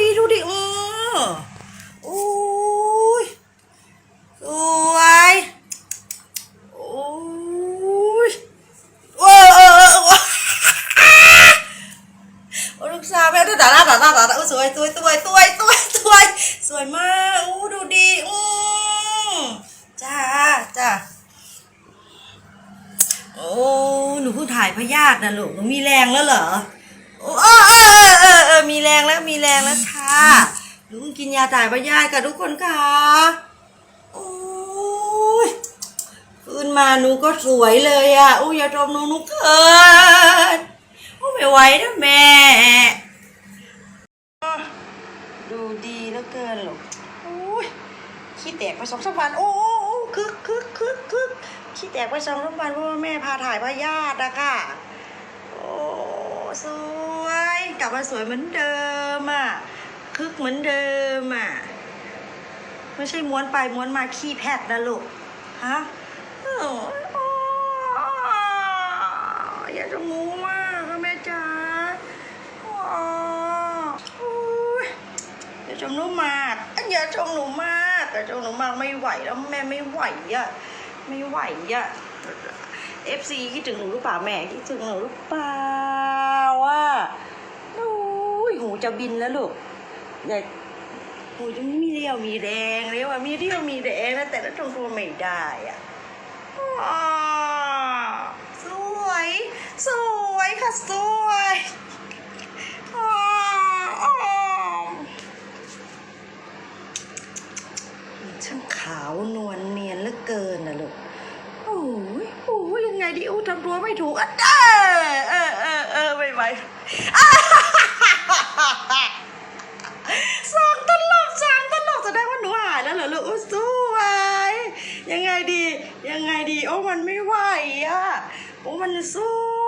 ดีดูดิอือโอ้ยสวยโอ้ยโอ้ยโอ้ยโอ้ยโอ้ยโอ้ลูกสาวแม่ดูตาตาตาตาตาตาโอ้สวยสวยสวยสวยสวยสวยสวยมากโอ้ดูดีอือจ้าจ้าโอ้หนูเพิ่งถ่ายพยาธินะลูกหนูมีแรงแล้วเหรอโอ้เออเออเออเออเออมีแรงแล้วมีแรงแล้วค่ะห นูเพิ่งกินยาถ่ายพยาธิกับทุกคนค่ะ โอ้ยขึ้นมาหนูก็สวยเลยอะโอ้ยอย่าชมหนูหนูเกินโอ้ไม่ไหวนะแม่ ดูดีแล้วเกินหรอกโอ้ยขี้แตกไปสองสามวันโอ้โอ้โอ้คึกคึกคึกคึกขี้แตกไปสองสามวันเพราะว่าแม่พาถ่ายพยาธิอะค่ะ โอ้สวย กลับมาสวยเหมือนเดิมอะ คึกเหมือนเดิมอะ ไม่ใช่ม้วนไปม้วนมาขี้แพทนะลูก ฮะอยโอ้ยอย่าจะงูมากค่ะแม่จ๋าโอ้ยอย่าชมหนูมากอย่าชมหนูมากอย่าชมหนูมากไม่ไหวแล้วแม่ไม่ไหวอะไม่ไหวอะ FC คิดถึงหนูหรือเปล่าแม่คิดถึงหนูหรือเปล่าอะโอ้ยหูจะบินแล้วลูก อย่าหูจะไม่มีเรี่ยวมีแรงเลยว่ามีเรี่ยวมีแรงนะแต่ละตรงตัวไม่ได้อะอสวย สวยค่ะ สวยช่างขาวนวลเนียนเหลือเกินนะลูกโอ้ยโอ้ยยังไงดีอู้ทำตัวไม่ถูกอะเออเออเออเออไม่ไหวอ่า หายแล้วเหรอลูกอู้สวยยังไงดี ยังไงดี โอ้มันไม่ไหวอะ โอ้มันสู้